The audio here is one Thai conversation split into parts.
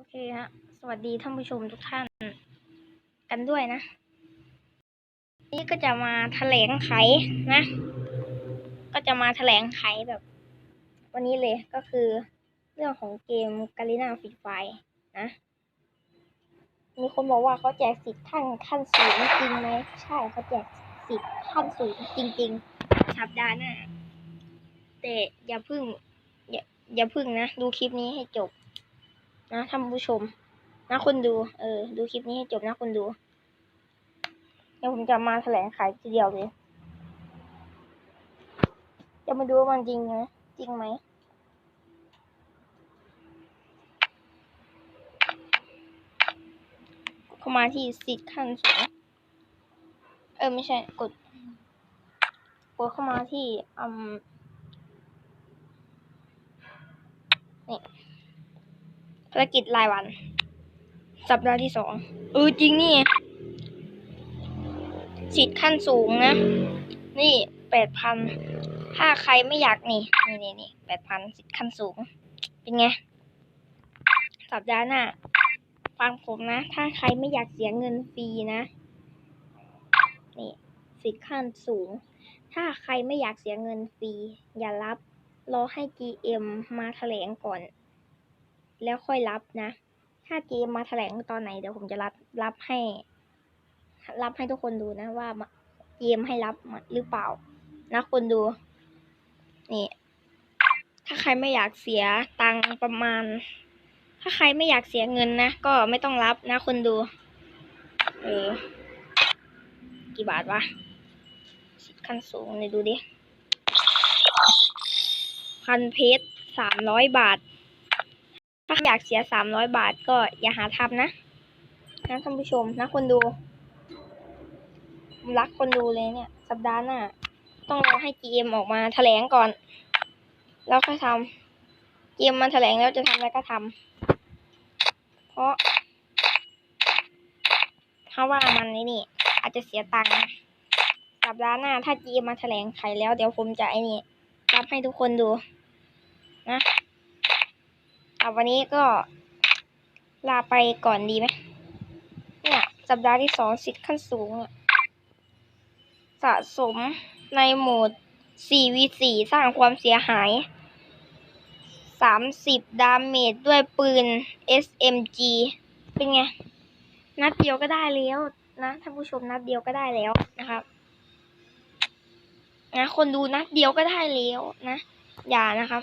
โอเคฮะ สวัสดีท่านผู้ชมทุกท่านกันด้วยนะ นี่ก็จะมาแถลงไขนะ ก็จะมาแถลงไขแบบ วันนี้เลยก็คือเรื่องของเกมกาลินาฟิตไฟนะ มีคนบอกว่าเขาแจกสิทธิ์ขั้นขั้นสูงจริงไหมใช่เขาแจกสิทธิ์ขั้นสูงจริงๆสัปดาห์หน้าแต่อย่าพึ่งอย่าอย่าพึ่งนะ ดูคลิปนี้ให้จบ นะท่านผู้ชม นะคนดู เออ ดูคลิปนี้ให้จบนะคนดู เดี๋ยวผมจะมาแถลงขายทีเดียวเลย จะมาดูว่ามันจริงนะจริงไหมเข้ามาที่สิทธิ์ขั้นสูงเออ ไม่ใช่ กด กดเข้ามาที่อืมนี่ ภารกิจรายวัน สัปดาห์ที่สองเออจริงนี่สิทธิ์ขั้นสูงนะ นี่แปดพันถ้าใครไม่อยากนี่ นี่นี่นี่แปดพันสิทธิ์ขั้นสูง เป็นไง สัปดาห์หน้าฟังผมนะ ถ้าใครไม่อยากเสียเงินฟรีนะ นี่สิทธิ์ขั้นสูง ถ้าใครไม่อยากเสียเงินฟรีอย่ารับ รอให้ GM มาแถลงก่อน แล้วค่อยรับนะ ถ้า GM มมาแถลงตอนไหนเดี๋ยวผมจะรับรับให้ รับให้ทุกคนดูนะว่า GM ให้รับหรือเปล่า นะคนดู นี่ ถ้าใครไม่อยากเสียตังประมาณ ถ้าใครไม่อยากเสียเงินนะ ก็ไม่ต้องรับนะคนดู เออ กี่บาทวะสิบขั้นสูงเลยดูดิพันเพชรสามร้อยบาท ถ้าอยากเสียสามร้อยบาทก็อย่าหาทำนะนะท่านผู้ชมนะคนดูรักคนดูเลยเนี่ย สัปดาห์หน้าต้องรอให้ GM ออกมาแถลงก่อน แล้วค่อยทำ GM มาแถลงแล้วจะทำอะไรก็ทำเพราะถ้าว่ามันนี่นี่อาจจะเสียตังค์สัปดาห์หน้าถ้า GM มาแถลงไขแล้ว เดี๋ยวผมจะไอ้นี่รับให้ทุกคนดูนะ อาวันนี้ก็ลาไปก่อนดีไหมเนี่ยสัปดาห์ที่สองสิทธิ์ขั้นสูงอะสะสมในโหมด 4v4 สร้างความเสียหาย 30 ดาเมจด้วยปืน SMG เป็นไง นัดเดียวก็ได้แล้วนะท่านผู้ชมนัดเดียวก็ได้แล้วนะครับนะคนดูนัดเดียวก็ได้แล้วนะ อย่านะครับ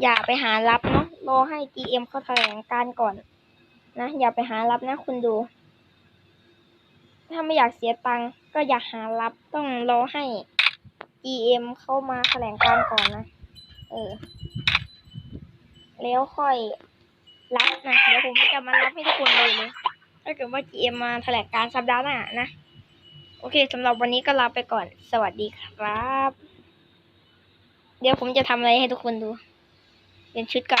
อย่าไปหารับเนาะรอให้ GM เขาแถลงการก่อน นะ อย่าไปหารับนะคุณดู ถ้าไม่อยากเสียตังค์ก็อย่าหารับต้องรอให้ GM เข้ามาแถลงการก่อนนะ เออ แล้วค่อยรับนะเดี๋ยวผมจะมารับให้ทุกคนเลยเลยถ้าเกิดว่า GM มาแถลงการสัปดาห์หน้านะ โอเคสำหรับวันนี้ก็ลาไปก่อน สวัสดีครับ เดี๋ยวผมจะทำอะไรให้ทุกคนดู Yan, shoot ka.